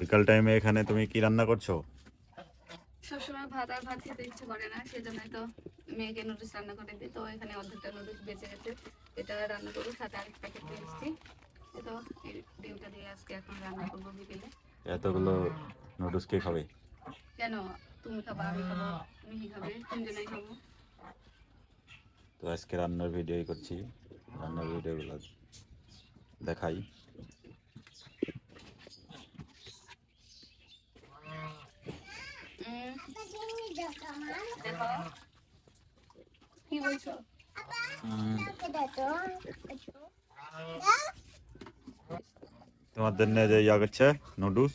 বিকাল টাইমে এখানে তুমি কি রান্না করছ? সবসময় ভাত আর ভাত খেতে ইচ্ছে করে না সেজন্যই তো মেয়েকে নুডলস রান্না করে দিই। তো এখানে অর্ধেকটা নুডলস বেঁচে গেছে। এটা রান্না করব সাথে আরেক প্যাকেট দিয়ে এসেছি এই তো এই ডিমটা দিয়ে আজকে এখন রান্না করব বিকেলে। এতগুলো নুডলস কে খাবে? কেন? তুমি খাবা আমি খাব মিহি খাবে তিনজনেই খাব। তো আজকে রান্নার ভিডিওই করছি। রান্নার ভিডিওগুলো দেখাই উম, দেখো কি বলছো তোমাদের নিয়ে যে ইয়া করছে নুডলস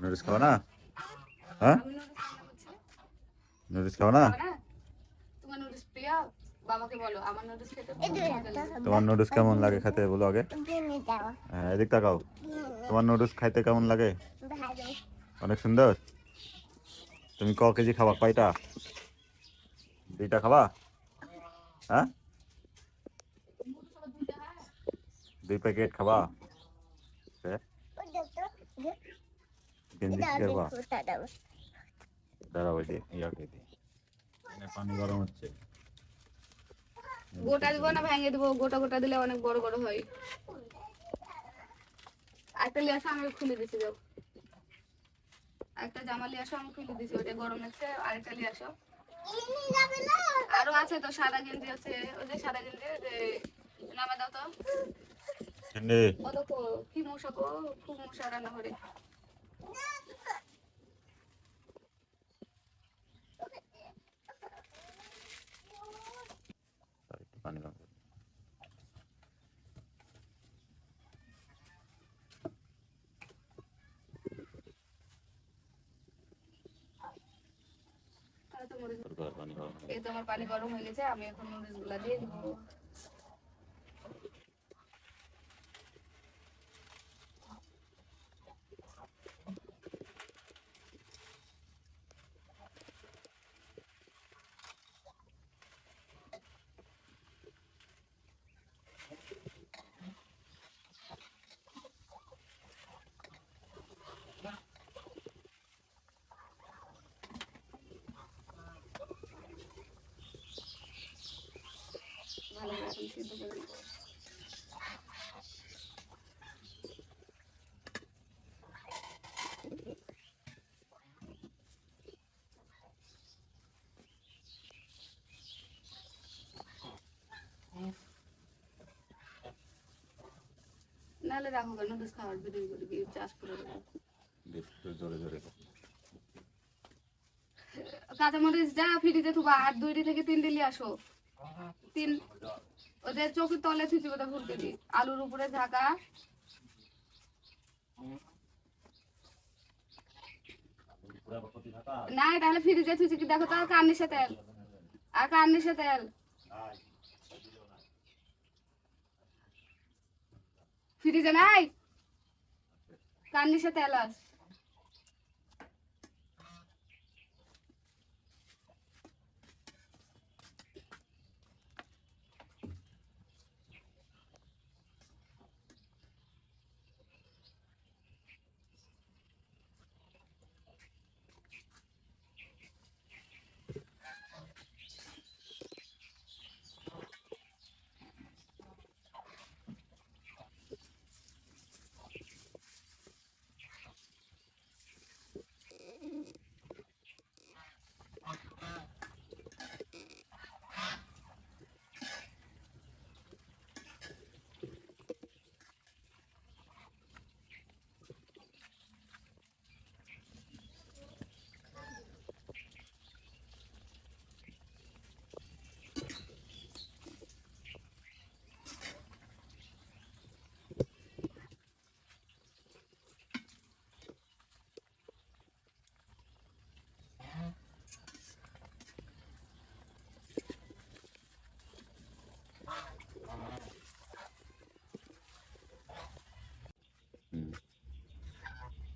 নুডলস খাও না? হ্যাঁ? নুডলস খাও না? খাব না? তোমার নুডলস প্রিয়? বাবাকে বলো আমার নুডলস খেতে খুব ভালো লাগে। তোমার নুডলস কেমন লাগে খেতে বলো আগে। হ্যাঁ এদিক তাকাও তোমার নুডলস খাইতে কেমন লাগে? অনেক সুন্দর? তুমি ক কেজি খাবা? কয়টা? দুইটা খাবা? হ্যাঁ? দুই প্যাকেট খাবা? দাঁড়াও ওই দিয়ে। দিই পানি গরম হচ্ছে। গোটা দিব না ভেঙে দিব। গোটা গোটা দিলে অনেক বড় বড় হয়। একটা আসো আমি খুলে দিচ্ছি যাও। একটা জামা লিয়ে আসো আমি খুলে দিছি ওটা গরম লাগছে আরেকটা লিয়ে আসো। আরও আছে তো সাদা গেঞ্জি আছে ওই যে সাদা গেঞ্জি নামে দাও তো। কি মশা গো খুব মশা রান্না করে একটু পানি গরম করে। তাহলে তো মরে যাবে। দরকার পানি গরম করে। এই তো আমার পানি গরম হয়ে গেছে আমি এখন নুডলসগুলা দিয়ে দিব। করে নিব। নাহলে রাখো কেন? নুডলস খাওয়ার ভিডিও করে দিয়ে চাষ করে দেবো? জোরে জোরে কাঁচামরিচ যা ফ্রিজে থুবা আর দুইটি থেকে তিন দিলি আসো। তিন ওদের চোখের তলে থুচি ওটা ফুলতে দি। আলুর উপরে ঢাকা। না, তাহলে ফ্রিজে থুচি কি দেখো তো, আর কার্নিশে তেল আর কার্নিশে তেল ফ্রিজে নাই? কার্নিশে তেল আস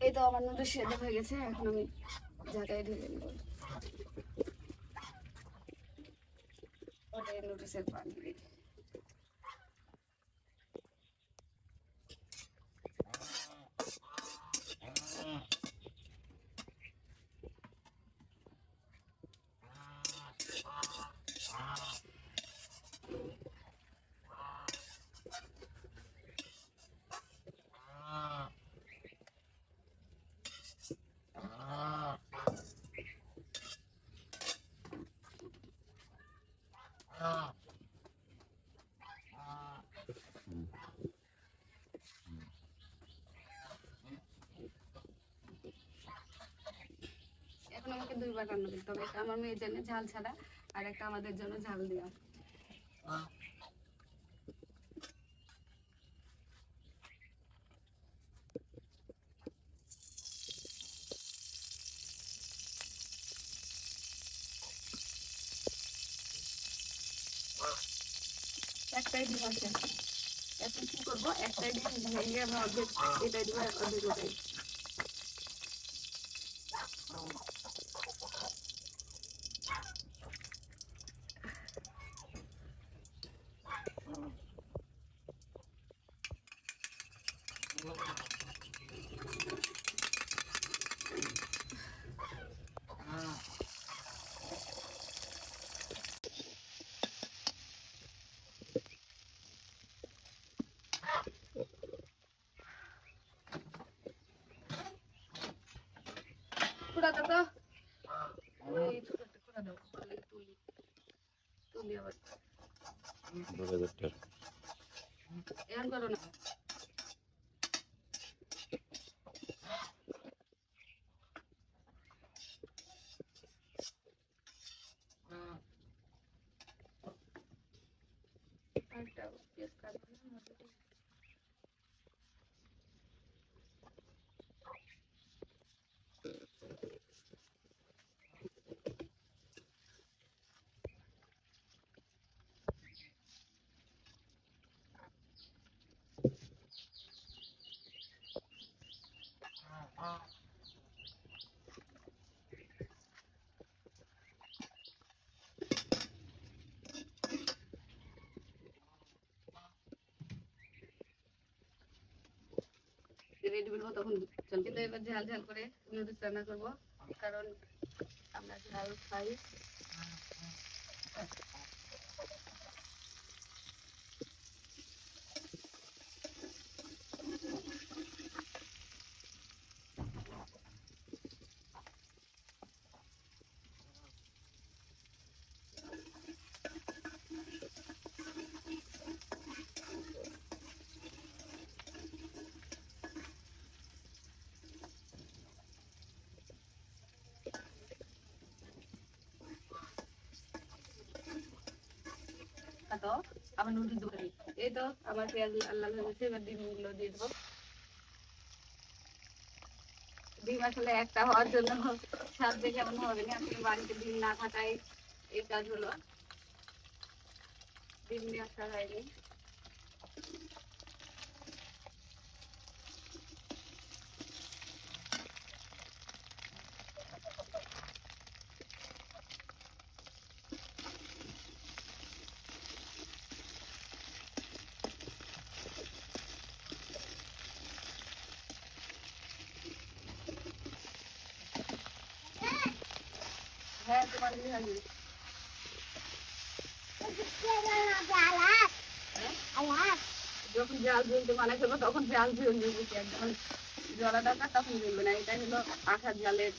এই তো আমার নুডলস সেদ্ধ হয়ে গেছে, এখন আমি জায়গায় ঢেলে নেব। ওটাই নুডলসের পানি রান্না করি তবে একটা আমার মেয়ের জন্য ঝাল ছাড়া আর একটা আমাদের জন্য ঝাল দেওয়া। একটাই ডিম আছে। এখন কি করব? একটাই ডিম ভেঙে অর্ধেক এটাই দিব কুড়া দাও তো এই ছোট একটা কুড়া দাও তাহলে তুলি তুলি আবার দু হাজার টাকা এখন করো না আরেকটা পেঁয়াজ কাটবো না, মটরটি। রেডি বলব তখন কিন্তু এবার ঝাল ঝাল করে নুডলস রান্না করব। কারণ আমরা ঝাল খাই। তো আমার নুডলস ধরে এই তো আমার পেঁয়াজ আল্লাহ হয়েছে এবার ডিমগুলো দিয়ে দেবো। ডিম আসলে একটা হওয়ার জন্য স্বাদ কেমন হবে না আসলে বাড়িতে ডিম না থাকায় এই কাজ হলো ডিম নিয়ে আসা হয়নি। যখন জাল জ্বলতে মানা করব তখন জাল জ্বলবে বুঝি একদম জলা দরকার তখন জ্বলবে না এটা হলো আঠার জালের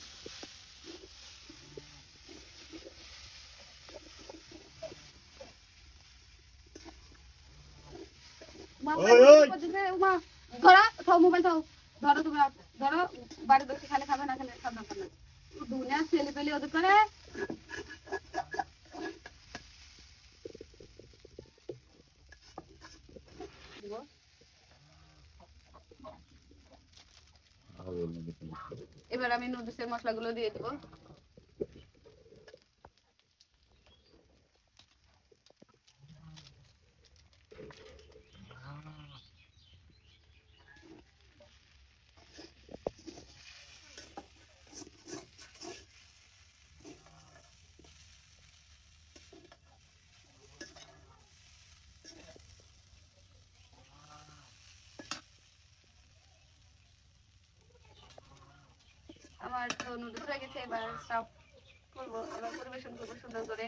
মা, ওই, ওই। বলছে, মা, ধরো থাও মোবাইল থাও ধরো বাড়ি বসে খালে খাবে না খেলে খাবে না দুনিয়া ছেলে পেলে ওদের করে। এবার আমি নুডলসের মশলাগুলো দিয়ে দেবো আমার তো নুডলস হয়ে গেছে এবার সাফ করব এবার পরিবেশন করব সুন্দর করে।